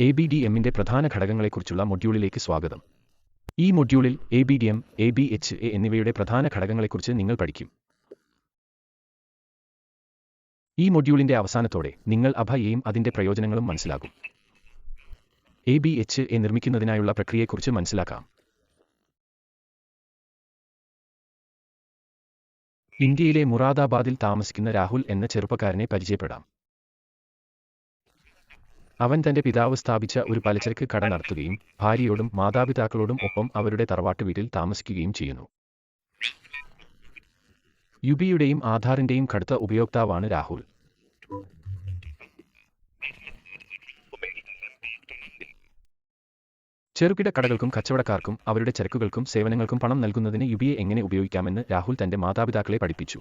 A B D എമ്മിന്റെ പ്രധാന ഘടകങ്ങളെക്കുറിച്ചുള്ള മൊഡ്യൂളിലേക്ക് സ്വാഗതം. ഈ മൊഡ്യൂളിൽ A B D M A B H A എന്നിവയുടെ പ്രധാന ഘടകങ്ങളെക്കുറിച്ച് നിങ്ങൾ പഠിക്കും. ഈ മൊഡ്യൂളിന്റെ അവസാനത്തോടെ നിങ്ങൾ അഭയെയും അതിന്റെ പ്രയോജനങ്ങളും മനസ്സിലാകും എ ബി എച്ച് എ നിർമ്മിക്കുന്നതിനായുള്ള പ്രക്രിയയെക്കുറിച്ച് മനസ്സിലാക്കാം. ഇന്ത്യയിലെ മുറാദാബാദിൽ താമസിക്കുന്ന രാഹുൽ എന്ന ചെറുപ്പക്കാരനെ പരിചയപ്പെടാം. അവൻ തന്റെ പിതാവ് സ്ഥാപിച്ച ഒരു പലചരക്ക് കട നടത്തുകയും ഭാര്യയോടും മാതാപിതാക്കളോടും ഒപ്പം അവരുടെ തറവാട്ട് വീട്ടിൽ താമസിക്കുകയും ചെയ്യുന്നു. യുബിയുടെയും ആധാറിന്റെയും കടുത്ത ഉപയോക്താവാണ് രാഹുൽ. ചെറുകിട കടകൾക്കും കച്ചവടക്കാർക്കും അവരുടെ ചരക്കുകൾക്കും സേവനങ്ങൾക്കും പണം നൽകുന്നതിന് യുബിയെ എങ്ങനെ ഉപയോഗിക്കാമെന്ന് രാഹുൽ തന്റെ മാതാപിതാക്കളെ പഠിപ്പിച്ചു.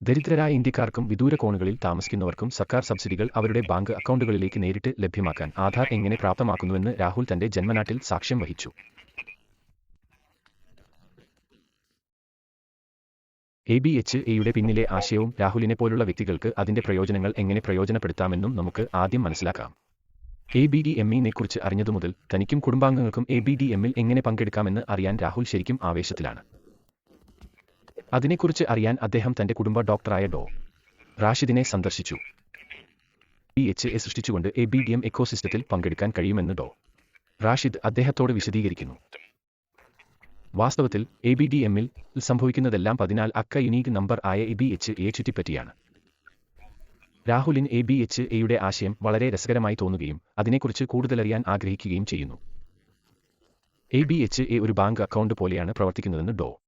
ദരിദ്രരായ ഇന്ത്യക്കാർക്കും വിദൂര കോണുകളിൽ താമസിക്കുന്നവർക്കും സർക്കാർ സബ്സിഡികൾ അവരുടെ ബാങ്ക് അക്കൗണ്ടുകളിലേക്ക് നേരിട്ട് ലഭ്യമാക്കാൻ ആധാർ എങ്ങനെ പ്രാപ്തമാക്കുന്നുവെന്ന് രാഹുൽ തന്റെ ജന്മനാട്ടിൽ സാക്ഷ്യം വഹിച്ചു. എ ബി എച്ച് എയുടെ പിന്നിലെ ആശയവും രാഹുലിനെ പോലുള്ള വ്യക്തികൾക്ക് അതിന്റെ പ്രയോജനങ്ങൾ എങ്ങനെ പ്രയോജനപ്പെടുത്താമെന്നും നമുക്ക് ആദ്യം മനസ്സിലാക്കാം. എ ബി ഡി എമ്മിനെ കുറിച്ച് അറിഞ്ഞതു മുതൽ തനിക്കും കുടുംബാംഗങ്ങൾക്കും എ ബി ഡി എമ്മിൽ എങ്ങനെ പങ്കെടുക്കാമെന്ന് അറിയാൻ രാഹുൽ ശരിക്കും ആവേശത്തിലാണ്. അതിനെക്കുറിച്ച് അറിയാൻ അദ്ദേഹം തന്റെ കുടുംബ ഡോക്ടറായ ഡോ. റാഷിദിനെ സന്ദർശിച്ചു. ബി എച്ച് എ സൃഷ്ടിച്ചുകൊണ്ട് എ ബി ഡി എം എക്കോസിസ്റ്റത്തിൽ പങ്കെടുക്കാൻ കഴിയുമെന്ന് ഡോ. റാഷിദ് അദ്ദേഹത്തോട് വിശദീകരിക്കുന്നു. വാസ്തവത്തിൽ എ ബി ഡി എമ്മിൽ സംഭവിക്കുന്നതെല്ലാം പതിനാൽ അക്ക യുനീക് നമ്പർ ആയ എ ബി എച്ച് എ ചുറ്റിപ്പറ്റിയാണ്. രാഹുലിൻ എ ബി എച്ച് എയുടെ ആശയം വളരെ രസകരമായി തോന്നുകയും അതിനെക്കുറിച്ച് കൂടുതലറിയാൻ ആഗ്രഹിക്കുകയും ചെയ്യുന്നു. എ ബി എച്ച് എ ഒരു ബാങ്ക് അക്കൗണ്ട് പോലെയാണ് പ്രവർത്തിക്കുന്നതെന്ന് ഡോ.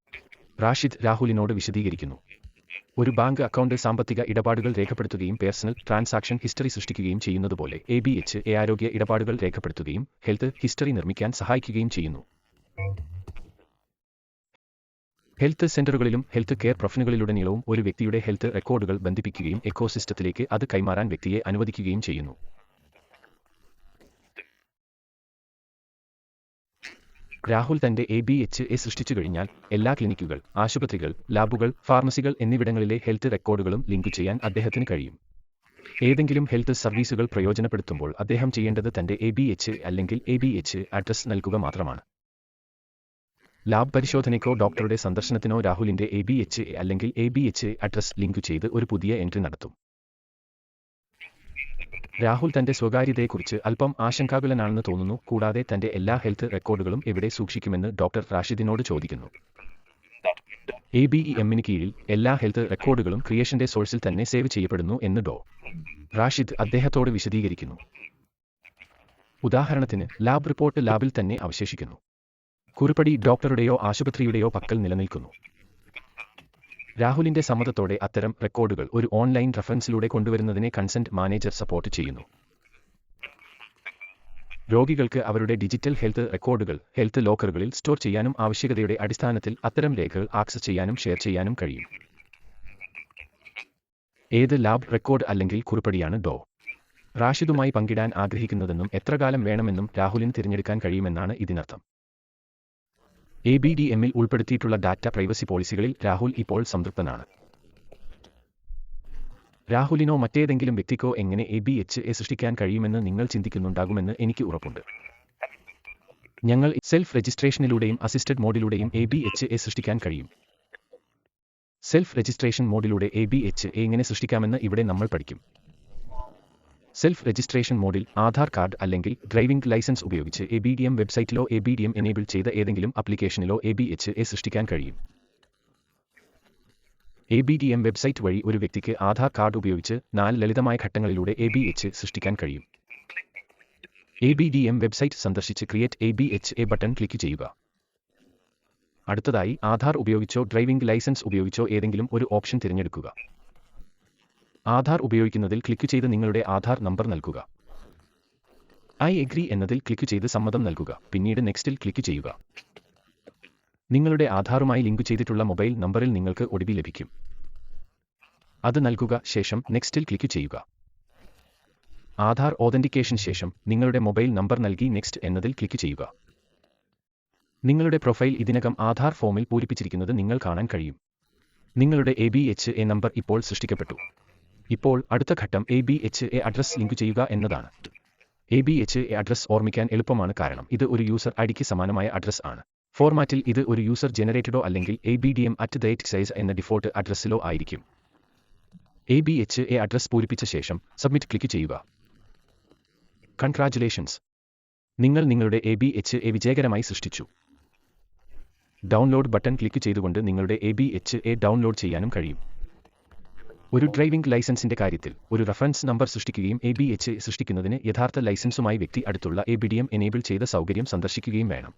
റാഷിദ് രാഹുലിനോട് വിശദീകരിക്കുന്നു. ഒരു ബാങ്ക് അക്കൗണ്ട് സാമ്പത്തിക ഇടപാടുകൾ രേഖപ്പെടുത്തുകയും പേഴ്സണൽ ട്രാൻസാക്ഷൻ ഹിസ്റ്ററി സൃഷ്ടിക്കുകയും ചെയ്യുന്നതുപോലെ എ ബി എച്ച് എ ആരോഗ്യ ഇടപാടുകൾ രേഖപ്പെടുത്തുകയും ഹെൽത്ത് ഹിസ്റ്ററി നിർമ്മിക്കാൻ സഹായിക്കുകയും ചെയ്യുന്നു. ഹെൽത്ത് സെന്ററുകളിലും ഹെൽത്ത് കെയർ പ്രൊഫഷനുകളിലുടനീളവും ഒരു വ്യക്തിയുടെ ഹെൽത്ത് റെക്കോർഡുകൾ ബന്ധിപ്പിക്കുകയും എക്കോസിസ്റ്റത്തിലേക്ക് അത് കൈമാറാൻ വ്യക്തിയെ അനുവദിക്കുകയും ചെയ്യുന്നു. രാഹുൽ തന്റെ എ ബി എച്ച് എ സൃഷ്ടിച്ചു കഴിഞ്ഞാൽ എല്ലാ ക്ലിനിക്കുകൾ ആശുപത്രികൾ ലാബുകൾ ഫാർമസികൾ എന്നിവിടങ്ങളിലെ ഹെൽത്ത് റെക്കോർഡുകളും ലിങ്ക് ചെയ്യാൻ അദ്ദേഹത്തിന് കഴിയും. ഏതെങ്കിലും ഹെൽത്ത് സർവീസുകൾ പ്രയോജനപ്പെടുത്തുമ്പോൾ അദ്ദേഹം ചെയ്യേണ്ടത് തന്റെ എ ബി എച്ച് അല്ലെങ്കിൽ എ ബി എച്ച് അഡ്രസ് നൽകുക മാത്രമാണ്. ലാബ് പരിശോധനയ്ക്കോ ഡോക്ടറുടെ സന്ദർശനത്തിനോ രാഹുലിന്റെ എ ബി എച്ച് അല്ലെങ്കിൽ A B H address link ചെയ്ത് ഒരു പുതിയ എൻട്രി നടത്തും. രാഹുൽ തന്റെ സ്വകാര്യതയെക്കുറിച്ച് അല്പം ആശങ്കാകുലനാണെന്ന് തോന്നുന്നു. കൂടാതെ തന്റെ എല്ലാ ഹെൽത്ത് റെക്കോർഡുകളും എവിടെ സൂക്ഷിക്കുമെന്ന് ഡോക്ടർ റാഷിദിനോട് ചോദിക്കുന്നു. എ ബി ഇ എമ്മിന് കീഴിൽ എല്ലാ ഹെൽത്ത് റെക്കോർഡുകളും ക്രിയേഷന്റെ സോഴ്സിൽ തന്നെ സേവ് ചെയ്യപ്പെടുന്നു എന്ന് ഡോ. റാഷിദ് അദ്ദേഹത്തോട് വിശദീകരിക്കുന്നു. ഉദാഹരണത്തിന് ലാബ് റിപ്പോർട്ട് ലാബിൽ തന്നെ അവശേഷിക്കുന്നു. കുറിപ്പടി ഡോക്ടറുടെയോ ആശുപത്രിയുടെയോ പക്കൽ നിലനിൽക്കുന്നു. രാഹുലിന്റെ സമ്മതത്തോടെ അത്തരം റെക്കോർഡുകൾ ഒരു ഓൺലൈൻ റഫറൻസിലൂടെ കൊണ്ടുവരുന്നതിനെ കൺസെന്റ് മാനേജർ സപ്പോർട്ട് ചെയ്യുന്നു. രോഗികൾക്ക് അവരുടെ ഡിജിറ്റൽ ഹെൽത്ത് റെക്കോർഡുകൾ ഹെൽത്ത് ലോക്കറുകളിൽ സ്റ്റോർ ചെയ്യാനും ആവശ്യകതയുടെ അടിസ്ഥാനത്തിൽ അത്തരം രേഖകൾ ആക്സസ് ചെയ്യാനും ഷെയർ ചെയ്യാനും കഴിയും. ഏത് ലാബ് റെക്കോർഡ് അല്ലെങ്കിൽ കുറിപ്പടിയാണ് ഡോ? റാഷിദുമായി പങ്കിടാൻ ആഗ്രഹിക്കുന്നതെന്നും എത്രകാലം വേണമെന്നും രാഹുലിന് തിരഞ്ഞെടുക്കാൻ കഴിയുമെന്നാണ് ഇതിനർത്ഥം. എ ബി ഡി എമ്മിൽ ഉൾപ്പെടുത്തിയിട്ടുള്ള ഡാറ്റ പ്രൈവസി പോളിസികളിൽ രാഹുൽ ഇപ്പോൾ സംതൃപ്തനാണ്. രാഹുലിനോ മറ്റേതെങ്കിലും വ്യക്തിക്കോ എങ്ങനെ എ ബി എച്ച് എ സൃഷ്ടിക്കാൻ കഴിയുമെന്ന് നിങ്ങൾ ചിന്തിക്കുന്നുണ്ടാകുമെന്ന് എനിക്ക് ഉറപ്പുണ്ട്. ഞങ്ങൾ സെൽഫ് രജിസ്ട്രേഷനിലൂടെയും അസിസ്റ്റഡ് മോഡിലൂടെയും എ ബി എച്ച് എ സൃഷ്ടിക്കാൻ കഴിയും. സെൽഫ് രജിസ്ട്രേഷൻ മോഡിലൂടെ എ ബി എച്ച് എ എങ്ങനെ സൃഷ്ടിക്കാമെന്ന് ഇവിടെ നമ്മൾ പഠിക്കും. സെൽഫ് രജിസ്ട്രേഷൻ മോഡിൽ ആധാർ കാർഡ് അല്ലെങ്കിൽ ഡ്രൈവിംഗ് ലൈസൻസ് ഉപയോഗിച്ച് A B D M വെബ്സൈറ്റിലോ A B D M enable ചെയ്ത ഏതെങ്കിലും അപ്ലിക്കേഷനിലോ എ ബി എച്ച് എ സൃഷ്ടിക്കാൻ കഴിയും. A B D M website വഴി ഒരു വ്യക്തിക്ക് ആധാർ കാർഡ് ഉപയോഗിച്ച് നാല് ലളിതമായ ഘട്ടങ്ങളിലൂടെ എ ബി എച്ച് സൃഷ്ടിക്കാൻ കഴിയും. A B D M website സന്ദർശിച്ച് create A B H A button click ചെയ്യുക. അടുത്തതായി ആധാർ ഉപയോഗിച്ചോ ഡ്രൈവിംഗ് ലൈസൻസ് ഉപയോഗിച്ചോ ഏതെങ്കിലും ഒരു ഓപ്ഷൻ തിരഞ്ഞെടുക്കുക. ആധാർ ഉപയോഗിക്കുന്നതിൽ ക്ലിക്ക് ചെയ്ത് നിങ്ങളുടെ ആധാർ നമ്പർ നൽകുക. ഐ എഗ്രി എന്നതിൽ ക്ലിക്ക് ചെയ്ത് സമ്മതം നൽകുക. പിന്നീട് നെക്സ്റ്റിൽ ക്ലിക്ക് ചെയ്യുക. നിങ്ങളുടെ ആധാറുമായി ലിങ്ക് ചെയ്തിട്ടുള്ള മൊബൈൽ നമ്പറിൽ നിങ്ങൾക്ക് ഒടിവി ലഭിക്കും. അത് നൽകുക. ശേഷം നെക്സ്റ്റിൽ ക്ലിക്ക് ചെയ്യുക. ആധാർ ഓതന്റിക്കേഷൻ ശേഷം നിങ്ങളുടെ മൊബൈൽ നമ്പർ നൽകി നെക്സ്റ്റ് എന്നതിൽ ക്ലിക്ക് ചെയ്യുക. നിങ്ങളുടെ പ്രൊഫൈൽ ഇതിനകം ആധാർ ഫോമിൽ പൂരിപ്പിച്ചിരിക്കുന്നത് നിങ്ങൾ കാണാൻ കഴിയും. നിങ്ങളുടെ A B H A number ഇപ്പോൾ സൃഷ്ടിക്കപ്പെട്ടു. ഇപ്പോൾ അടുത്ത ഘട്ടം A B H A address link ചെയ്യുക എന്നതാണ്. A B H A address ഓർമ്മിക്കാൻ എളുപ്പമാണ് കാരണം ഇത് ഒരു യൂസർ ഐഡിക്ക് സമാനമായ അഡ്രസ് ആണ്. ഫോർമാറ്റിൽ ഇത് ഒരു യൂസർ ജനറേറ്റഡോ അല്ലെങ്കിൽ A B D M at ദൈറ്റ് സൈസ് എന്ന ഡിഫോൾട്ട് അഡ്രസ്സിലോ ആയിരിക്കും. A B H A address പൂരിപ്പിച്ച ശേഷം സബ്മിറ്റ് ക്ലിക്ക് ചെയ്യുക. കൺഗ്രാജുലേഷൻസ് നിങ്ങൾ നിങ്ങളുടെ എ ബി എച്ച് എ വിജയകരമായി സൃഷ്ടിച്ചു. ഡൗൺലോഡ് ബട്ടൺ ക്ലിക്ക് ചെയ്തുകൊണ്ട് നിങ്ങളുടെ A B H A download ചെയ്യാനും കഴിയും. ഒരു ഡ്രൈവിംഗ് ലൈസൻസിന്റെ കാര്യത്തിൽ ഒരു റഫറൻസ് നമ്പർ സൃഷ്ടിക്കുകയും എ ബി എച്ച് സൃഷ്ടിക്കുന്നതിന് യഥാർത്ഥ ലൈസൻസുമായി വ്യക്തി അടുത്തുള്ള A B D M enable ചെയ്ത സൗകര്യം സന്ദർശിക്കുകയും വേണം.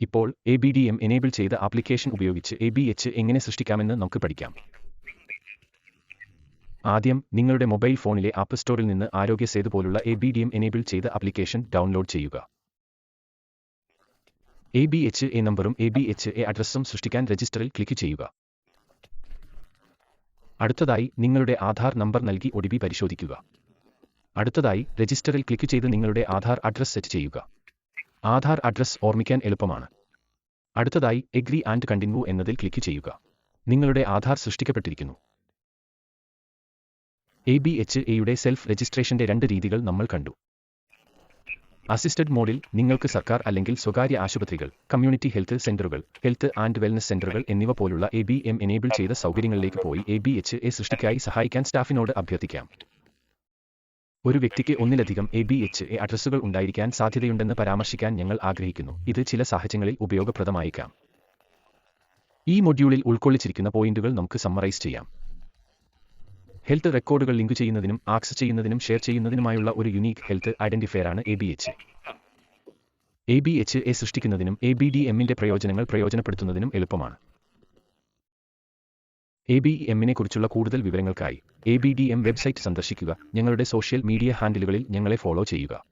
ഇപ്പോൾ A B D M enable ചെയ്ത ആപ്ലിക്കേഷൻ ഉപയോഗിച്ച് എ ബി എച്ച് എങ്ങനെ സൃഷ്ടിക്കാമെന്ന് നമുക്ക് പഠിക്കാം. ആദ്യം നിങ്ങളുടെ മൊബൈൽ ഫോണിലെ ആപ്പ് സ്റ്റോറിൽ നിന്ന് ആരോഗ്യ സേതു പോലുള്ള A B D M enable ചെയ്ത ആപ്ലിക്കേഷൻ ഡൗൺലോഡ് ചെയ്യുക. എ ബി എച്ച് എ നമ്പറും എ ബി എച്ച് എ അഡ്രസ്സും സൃഷ്ടിക്കാൻ രജിസ്റ്ററിൽ ക്ലിക്ക് ചെയ്യുക. അടുത്തതായി നിങ്ങളുടെ ആധാർ നമ്പർ നൽകി ഒ പരിശോധിക്കുക. അടുത്തതായി രജിസ്റ്ററിൽ ക്ലിക്ക് ചെയ്ത് നിങ്ങളുടെ ആധാർ അഡ്രസ് സെറ്റ് ചെയ്യുക. ആധാർ അഡ്രസ് ഓർമ്മിക്കാൻ എളുപ്പമാണ്. അടുത്തതായി എഗ്രി ആൻഡ് കണ്ടിന്യൂ എന്നതിൽ ക്ലിക്ക് ചെയ്യുക. നിങ്ങളുടെ ആധാർ സൃഷ്ടിക്കപ്പെട്ടിരിക്കുന്നു. എ ബി എച്ച് എയുടെ സെൽഫ് രജിസ്ട്രേഷന്റെ രണ്ട് രീതികൾ നമ്മൾ കണ്ടു. അസിസ്റ്റഡ് മോഡിൽ നിങ്ങൾക്ക് സർക്കാർ അല്ലെങ്കിൽ സ്വകാര്യ ആശുപത്രികൾ കമ്മ്യൂണിറ്റി ഹെൽത്ത് സെന്ററുകൾ ഹെൽത്ത് ആൻഡ് വെൽനസ് സെന്ററുകൾ എന്നിവ പോലുള്ള എ ബി എം എനേബിൾ ചെയ്ത സൗകര്യങ്ങളിലേക്ക് പോയി എ ബി എച്ച് എ സൃഷ്ടിക്കായി സഹായിക്കാൻ സ്റ്റാഫിനോട് അഭ്യർത്ഥിക്കാം. ഒരു വ്യക്തിക്ക് ഒന്നിലധികം എ ബി എച്ച് എ അഡ്രസ്സുകൾ ഉണ്ടായിരിക്കാൻ സാധ്യതയുണ്ടെന്ന് പരാമർശിക്കാൻ ഞങ്ങൾ ആഗ്രഹിക്കുന്നു. ഇത് ചില സാഹചര്യങ്ങളിൽ ഉപയോഗപ്രദമായേക്കാം. ഈ മൊഡ്യൂളിൽ ഉൾക്കൊള്ളിച്ചിരിക്കുന്ന പോയിന്റുകൾ നമുക്ക് സമ്മറൈസ് ചെയ്യാം. ഹെൽത്ത് റെക്കോർഡുകൾ ലിങ്ക് ചെയ്യുന്നതിനും ആക്സസ് ചെയ്യുന്നതിനും ഷെയർ ചെയ്യുന്നതിനുമായുള്ള ഒരു unique health ഐഡന്റിഫയറാണ് A B H A B H A സൃഷ്ടിക്കുന്നതിനും എ ബി ഡി എമ്മിന്റെ പ്രയോജനങ്ങൾ പ്രയോജനപ്പെടുത്തുന്നതിനും എളുപ്പമാണ്. എ ബി എമ്മിനെ കുറിച്ചുള്ള കൂടുതൽ വിവരങ്ങൾക്കായി A B D M website സന്ദർശിക്കുക. ഞങ്ങളുടെ സോഷ്യൽ മീഡിയ ഹാൻഡിലുകളിൽ ഞങ്ങളെ ഫോളോ ചെയ്യുക.